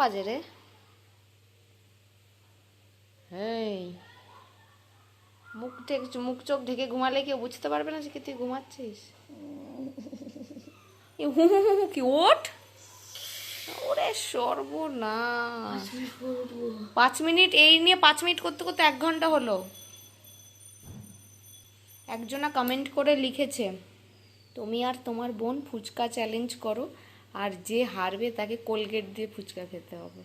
বাজে রে? এই মুখ ঢেকে মুখ চোখ ঢেকে ঘুমালে কেউ বুঝতে পারবে না যে কি তুই ঘুমাচ্ছিস? হু হু হু কি ওঠ। ওরে সর্বনাশ। পাঁচ মিনিট এই নিয়ে পাঁচ মিনিট করতে করতে এক ঘণ্টা হলো। একজনা কমেন্ট করে লিখেছে তুমি আর তোমার বোন ফুচকা চ্যালেঞ্জ করো আর যে হারবে তাকে কোলগেট দিয়ে ফুচকা খেতে হবে।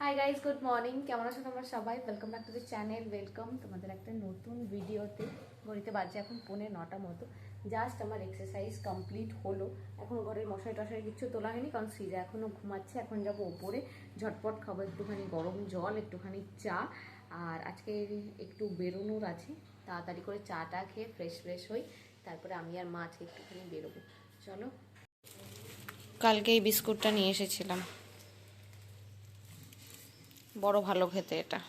হাই গাইজ গুড মর্নিং কেমন আছো তোমরা সবাই? Welcome back to the channel welcome তোমাদের একটা নতুন ভিডিওতে ঘড়িতে বাজে এখন পৌনে নটা মতো। জাস্ট আমার এক্সারসাইজ কমপ্লিট হলো। এখন ঘরের মশারি টশারি কিছু তোলা হয়নি, কারণ সিজা এখনও ঘুমাচ্ছে। এখন যাব ওপরে। ঝটপট খাব একটুখানি গরম জল, একটুখানি চা। আর আজকে একটু বেরোনোর আছে। তাড়াতাড়ি করে চাটা খেয়ে ফ্রেশ ফ্রেশ হই। তারপরে আমি আর মা আজকে একটুখানি বেরোবো। চলো। কালকে এই বিস্কুটটা নিয়ে এসেছিলাম। বড় ভালো খেতে এটা।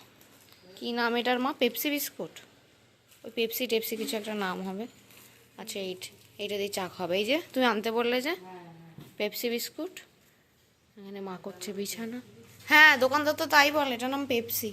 কি নাম এটার মা? Pepsi biscuit? ওই পেপসি টেপসি কিছু একটা নাম হবে। আচ্ছা এইট, এইটা দিয়ে চা খাবে। এই যে, তুমি আনতে বললে যে, পেপসি বিস্কুট? এখানে মা করছে বিছানা। হ্যাঁ দোকানদার তো তাই বলে, এটার নাম পেপসি।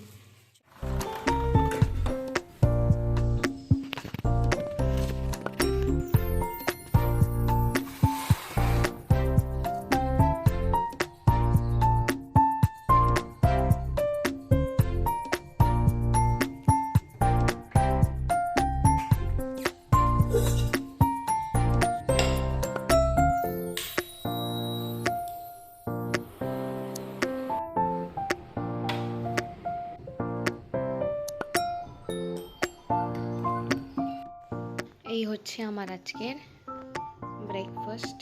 হচ্ছে আমার আজকের ব্রেকফাস্ট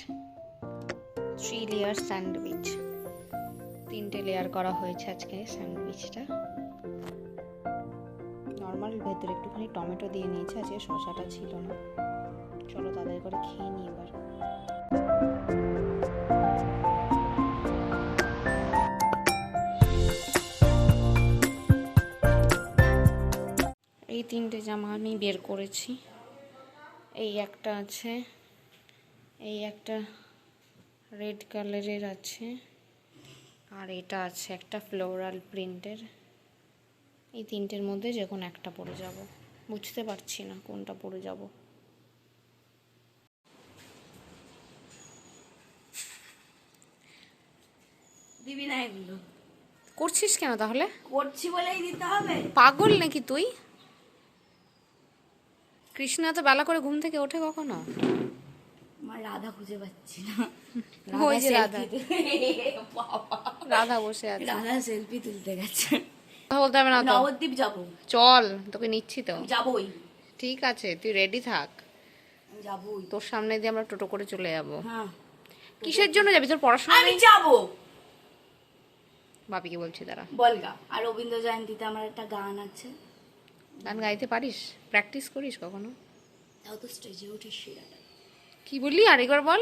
থ্রি লেয়ার স্যান্ডউইচ তিনটে লেয়ার করা হয়েছে আজকে স্যান্ডউইচটা নর্মাল ভেতরে একটুখানি টমেটো দিয়ে নিয়েছে, আজকে শশাটা ছিল না। চলো তাদের করে খেয়ে নিই এবার। এই তিনটে জামা আমি বের করেছি। এই একটা আছে। এই একটা রেড কালারের আছে। আর এটা আছে একটা ফ্লোরাল প্রিন্টের এই তিনটের মধ্যে যে কোনো একটা পরে যাব। বুঝতে পারছি না কোনটা পরে যাব। দিবি না এগুলো। করছিস কেন তাহলে? করছি বলেই দিতে হবে। পাগল নাকি তুই? কৃষ্ণ এত বেলা করে ঘুম থেকে ওঠে কখনো? আমার রাধা খুঁজে পাচ্ছি না। ওই যে রাধা। রাধা বসে আছে। রাধা সেলফি তুলতে গেছে। বলতে হবে না নবদ্বীপ যাব। চল তোকে নিচ্ছি তো। যাবোই। ঠিক আছে তুই রেডি থাক। যাবোই। তোর সামনে দিয়ে আমরা টোটো করে চলে যাব। হ্যাঁ। কিসের জন্য যাবি? তোর পড়াশোনা আমি যাব। বাপিকে বলছি তারা বলগা আর রবীন্দ্র জয়ন্তীতে আমার একটা গান আছে। গান গাইতে পারিস? প্র্যাকটিস করিস কখনো? তাও তো স্টেজে উঠে শিরাটা। কি বললি? আরেকবার বল।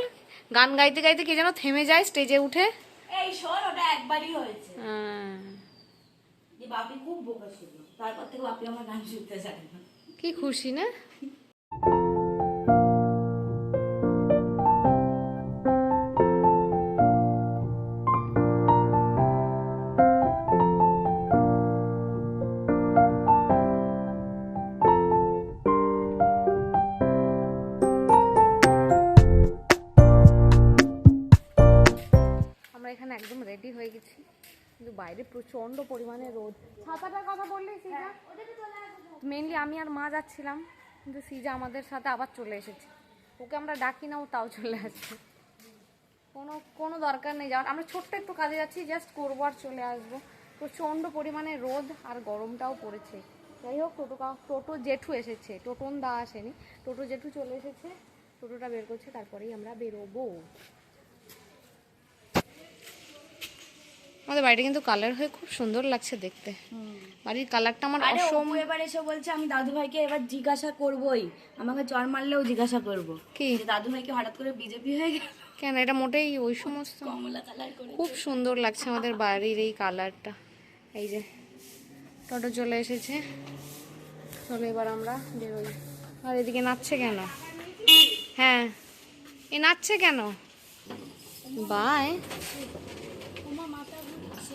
গান গাইতে গাইতে কে যেন থেমে যায় স্টেজে উঠে? এই শোন ওটা একবারই হয়েছে। হ্যাঁ। যে বাপি খুব বোকা ছিল। তারপর থেকে বাপি আমার গান শুনতে চায় না। কি খুশি না? কিন্তু বাইরে প্রচণ্ড পরিমাণে রোদ। ছাতাটার কথা বললি সিজা? মেনলি আমি আর মা যাচ্ছিলাম কিন্তু সিজা আমাদের সাথে আবার চলে এসেছে। ওকে আমরা ডাকি না ও তাও চলে আসছে। কোনো কোনো দরকার নেই যাওয়ার। আমরা ছোট্ট একটু কাজে যাচ্ছি জাস্ট করব আর চলে আসব। প্রচণ্ড পরিমাণে রোদ আর গরমটাও পড়েছে। যাই হোক টোটো টোটো জেঠু এসেছে। টোটন দা আসেনি। টোটো জেঠু চলে এসেছে। টোটোটা বের করছে তারপরেই আমরা বেরোবো। আমাদের বাড়িটা কিন্তু কালার হয়ে খুব সুন্দর লাগছে দেখতে। বাড়ির কালারটা আমার অসম এবার এসে বলছে আমি দাদু ভাইকে এবার জিজ্ঞাসা করবই। আমাকে চর মারলেও জিজ্ঞাসা করব। কি? দাদু ভাইকে হঠাৎ করে বিজেপি হয়ে গেল। কেন? এটা মোটেই ওই সমস্ত খুব সুন্দর লাগছে আমাদের বাড়ির এই কালারটা এই যে টোটো চলে এসেছে। চলো এবার আমরা বেরোই। আর এদিকে নাচছে কেন? হ্যাঁ। এ নাচছে কেন? বাই তোমার মাথা ঘুরছে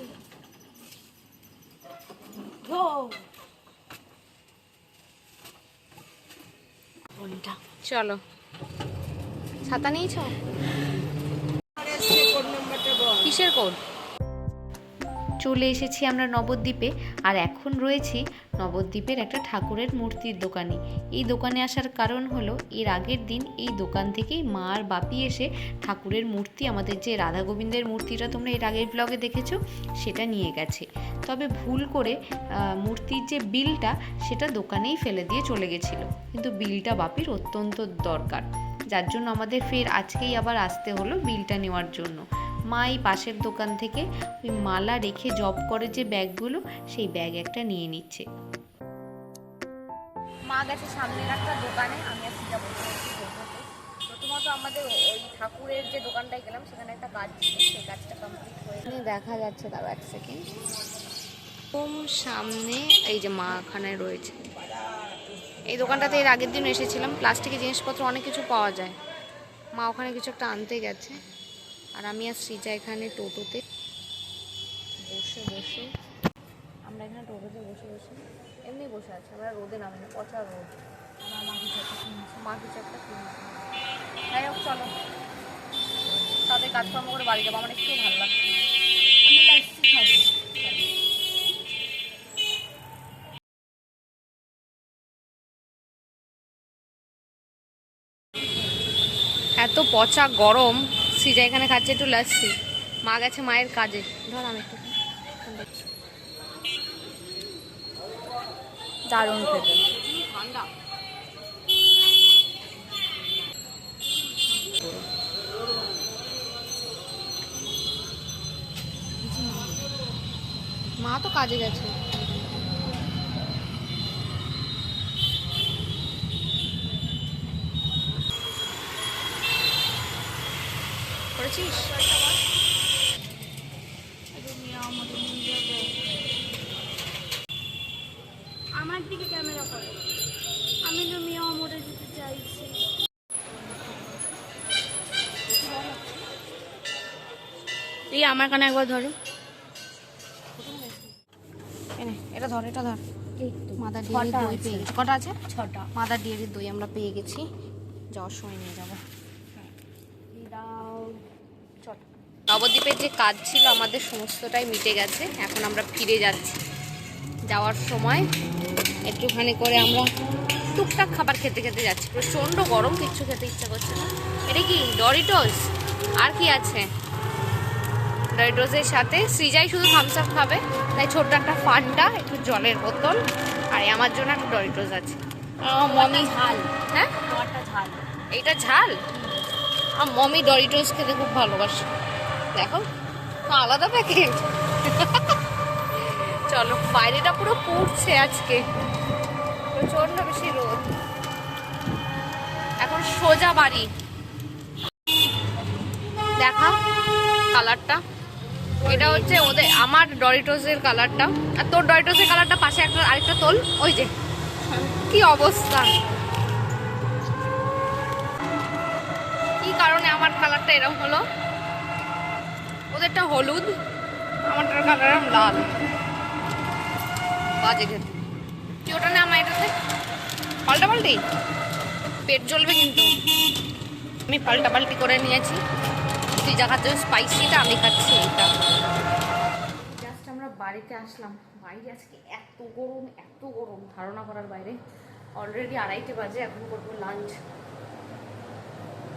কোনটা চলো। ছাতা নিয়েছ? কিসের কোড চলে এসেছি আমরা নবদ্বীপে। আর এখন রয়েছি নবদ্বীপের একটা ঠাকুরের মূর্তির দোকানে। এই দোকানে আসার কারণ হলো, এর আগের দিন এই দোকান থেকেই মা আর বাপি এসে ঠাকুরের মূর্তি, আমাদের যে রাধা গোবিন্দের মূর্তিটা তোমরা এর আগের ব্লগে দেখেছ, সেটা নিয়ে গেছে। তবে ভুল করে মূর্তির যে বিলটা, সেটা দোকানেই ফেলে দিয়ে চলে গেছিল। কিন্তু বিলটা বাপির অত্যন্ত দরকার। যার জন্য আমাদের ফের আজকেই আবার আসতে হলো বিলটা নেওয়ার জন্য। মা এই পাশের দোকান থেকে ওই মালা রেখে জব করে যে ব্যাগগুলো সেই ব্যাগ একটা নিয়ে নিচ্ছে। মা গেছে সামনের একটা দোকানে আমি আছি টোটোতে। প্রথমত আমাদের ওই ঠাকুরের যে দোকানটায় গেলাম সেখানে একটা কাজ ছিল সেই কাজটা কমপ্লিট হয়ে দেখা যাচ্ছে তার এক সেকেন্ড ওম সামনে এই যে মা এখানে রয়েছে। এই দোকানটাতে এর আগের দিন এসেছিলাম। প্লাস্টিকের জিনিসপত্র অনেক কিছু পাওয়া যায়। মা ওখানে কিছু একটা আনতে গেছে। আর আমি আর শ্রীজা এখানে টোটোতে। বসে বসে। আমরা এখানে টোটোতে বসে বসে। এমনি বসে আছি, আমরা রোদে নামি পচা রোদ। আমার মা কিছু একটা কিনছে। মা কিছু একটা যাই হোক, চলো। তাদের কাজকর্ম করে বাড়ি যাব, আমার একটু ভালো লাগছে আমি খাব এত পচা গরম। সিজা এখানে খাচ্ছে একটু লাচ্ছি। মা গেছে মায়ের কাজে। ধর আমি একটু দারুণ খেতে। মা তো কাজে গেছে। করেছিস? আমার দিকে ক্যামেরা করো। আমি তো মিয়া মরে যেতে চাইছি। এই আমার কানে একবার ধরো। এটা ধর এটা ধর। মাদার ছটা ডেয়ারি দই পেয়ে কটা আছে? ছটা। মাদার ডেয়ারির দই আমরা পেয়ে গেছি। যাওয়ার সময় নিয়ে যাব। চল। নবদ্বীপের যে কাজ ছিল আমাদের সমস্তটাই মিটে গেছে। এখন আমরা ফিরে যাচ্ছি। যাওয়ার সময় একটুখানি করে আমরা টুকটাক খাবার খেতে খেতে যাচ্ছি। প্রচণ্ড গরম কিচ্ছু খেতে ইচ্ছা করছে না। এটা কি ডরিটোস আর কি আছে? ডরিটোসের সাথে সৃজাই শুধু থামস আপ খাবে তাই ছোট্ট একটা ফান্ডা একটু জলের বোতল আর আমার জন্য একটা ডরিটোস আছে। মমি ঝাল। হ্যাঁ? ঝাল। এইটা ঝাল? আমার মমি ডরিটোস খেতে খুব ভালোবাসে। দেখো আলাদা প্যাকেট চলো, বাইরেটা পুরো পুড়ছে আজকে। প্রচণ্ড বেশি রোদ। এখন সোজা বাড়ি। দেখা কালারটা এটা হচ্ছে ওদের, আমার ডরিটোসের কালারটা আর তোর ডরিটোসের কালারটা পাশে একটা আরেকটা তোল, ওই যে। কি অবস্থা। কারণে আমার কালারটা এরকম হলো। ওদেরটা হলুদ, আমারটার কালার লাল। বাজে খেতে। তুই ওটা না আমার এটাতে। পাল্টা পাল্টি? পেট জ্বলবে কিন্তু। আমি পাল্টা পাল্টি করে নিয়েছি। তুই যা খাচ্ছিস স্পাইসিটা আমি খাচ্ছি এটা জাস্ট আমরা বাড়িতে আসলাম। বাইরে আজকে এত গরম এত গরম। ধারণা করার বাইরে। অলরেডি আড়াইটে বাজে, এখন করব লাঞ্চ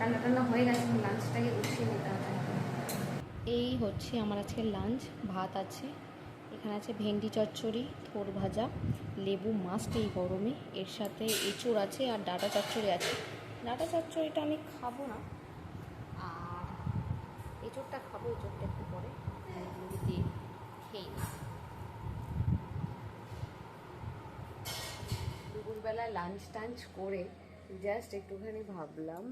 রান্না হয়ে গেছে লাঞ্চটাকে গুছিয়ে নিতে হবে। এই হচ্ছে আমার আজকে লাঞ্চ ভাত আছে। এখানে আছে ভেন্ডি চচ্চড়ি, থোর ভাজা, লেবু মাস্ট এই গরমে। এর সাথে এঁচড় আছে আর ডাটা চচ্চড়ি আছে। ডাটা চচ্চড়িটা আমি খাব না। আর এঁচড়টা খাব, এঁচড়টা একটু পরে। এগুলো খেয়ে নিই। দুপুরবেলায় লাঞ্চ টাঞ্চ করে জাস্ট একটুখানি ভাবলাম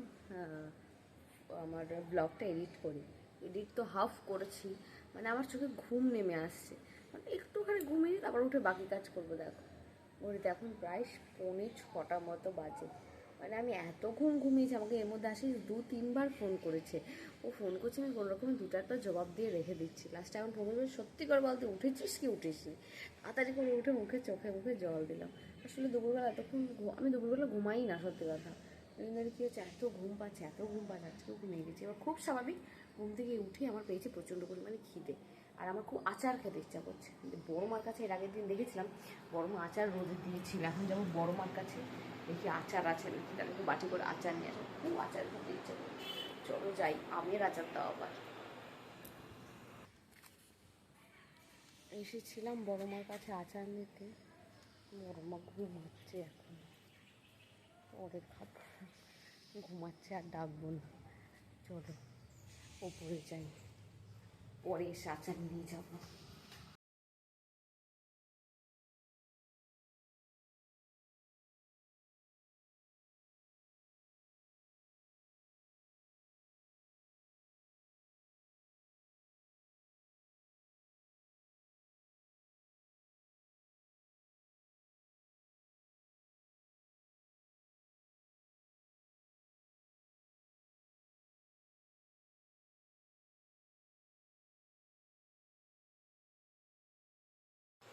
আমার ব্লগটা এডিট করি। এডিট তো হাফ করেছি মানে আমার চোখে ঘুম নেমে আসছে। মানে একটুখানি ঘুমিয়ে তারপর উঠে বাকি কাজ করব, দেখো। ঘড়িতে এখন প্রায় পৌনে ছটা মতো বাজে। মানে আমি এত ঘুম ঘুমিয়েছি, আমাকে এর মধ্যে আসিস দু, তিনবার ফোন করেছে। ও ফোন করছে, আমি কোনো রকম দুটো একটা জবাব দিয়ে রেখে দিচ্ছি। লাস্টে এখন ফোন করে সত্যি করে বলতে উঠেছিস কি উঠিস নি তাড়াতাড়ি করে উঠে মুখে, চোখে মুখে জল দিলাম। আসলে দুপুরবেলা এতক্ষণ আমি দুপুরবেলা ঘুমাই না, সত্যি কথা। এবার কী হচ্ছে, এত ঘুম পাচ্ছে, এত ঘুম পাচ্ছে আজকেও ঘুমিয়ে গেছি। এবার খুব স্বাভাবিক, ঘুম থেকে উঠে আমার পেয়েছে প্রচণ্ড পরিমাণে খিদে। আর আমার খুব আচার খেতে ইচ্ছা করছে। কিন্তু বড় মার কাছে এর আগের দিন দেখেছিলাম বড় মা আচার রোদে দিয়েছিল। এখন যাব বড় মার কাছে, দেখি আচার আছে নাকি। তাহলে একটু বাটি করে আচার নিয়ে আসব। খুব আচার খেতে ইচ্ছা করছে। চলো যাই, আমের আচার দাও আবার। এসেছিলাম বড় মার কাছে আচার নিতে। বড় মা ঘুমাচ্ছে এখন। পরে খাব ঘুমাচ্ছে আর ডাকবো না। চলো, ওপরে যাই। পরে এসে আচার নিয়ে যাব।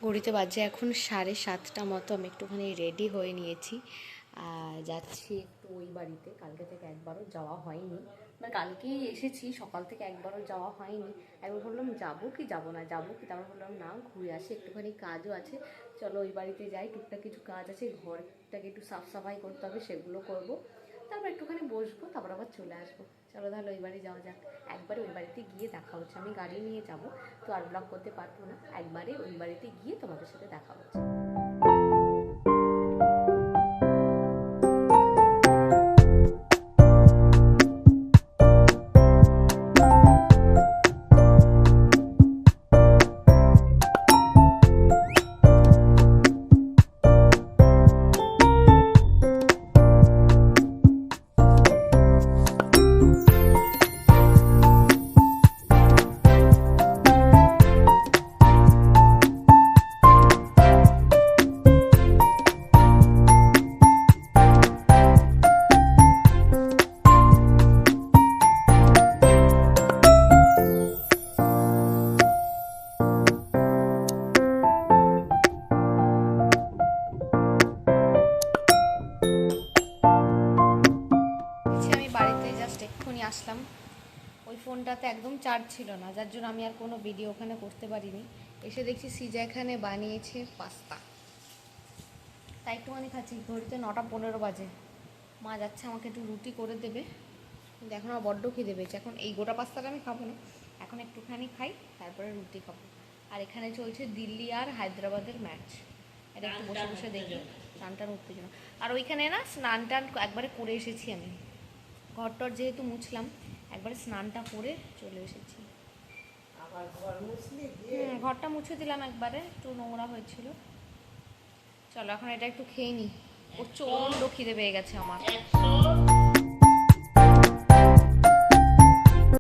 ঘড়িতে বাজে এখন সাড়ে সাতটা মতো, আমি একটুখানি রেডি হয়ে নিয়েছি। যাচ্ছি একটু ওই বাড়িতে, কালকে থেকে একবারও যাওয়া হয়নি। মানে কালকেই এসেছি, সকাল থেকে একবারও যাওয়া হয়নি। একবার বললাম যাব কি, যাব না, যাব কি? তারপর বললাম না, ঘুরে আসি, একটুখানি কাজও আছে। চলো ওই বাড়িতে যাই, টুকটাক কিছু কাজ আছে, ঘরটাকে একটু সাফ সাফাই করতে হবে, সেগুলো করব। তারপর একটুখানি বসবো, তারপর আবার চলে আসব। চলো তাহলে ওই বাড়ি যাওয়া যাক। একবারে ওই বাড়িতে গিয়ে দেখা হচ্ছে। আমি গাড়ি নিয়ে যাব, তো আর ব্লগ করতে পারব না। একবারে ওই বাড়িতে গিয়ে তোমাদের সাথে দেখা হচ্ছে। ফোনটাতে একদম চার্জ ছিল না যার জন্য আমি আর কোনো ভিডিও ওখানে করতে পারিনি। এসে দেখছি সিজা এখানে বানিয়েছে পাস্তা। তাই একটুখানি খাচ্ছি ঘড়িতে নটা পনেরো বাজে। মা যাচ্ছে আমাকে একটু রুটি করে দেবে। কিন্তু এখন আমার বড্ড খিদে পেয়েছে এখন এই গোটা পাস্তাটা আমি খাব না। এখন একটুখানি খাই তারপরে রুটি খাব। আর এখানে চলছে দিল্লি আর হায়দ্রাবাদের ম্যাচ এটা একটু বসে বসে দেখি। স্নান টান উত্তেজনা। আর ওইখানে না স্নান টান একবারে করে এসেছি আমি। ঘরটর যেহেতু মুছলাম একবারে স্নানটা করে চলে এসেছি। হুম, ঘরটা মুছে দিলাম একবারে একটু নোংরা হয়েছিল। চলো এখন এটা একটু খেয়ে নিই প্রচণ্ড খিদে পেয়ে গেছে আমার।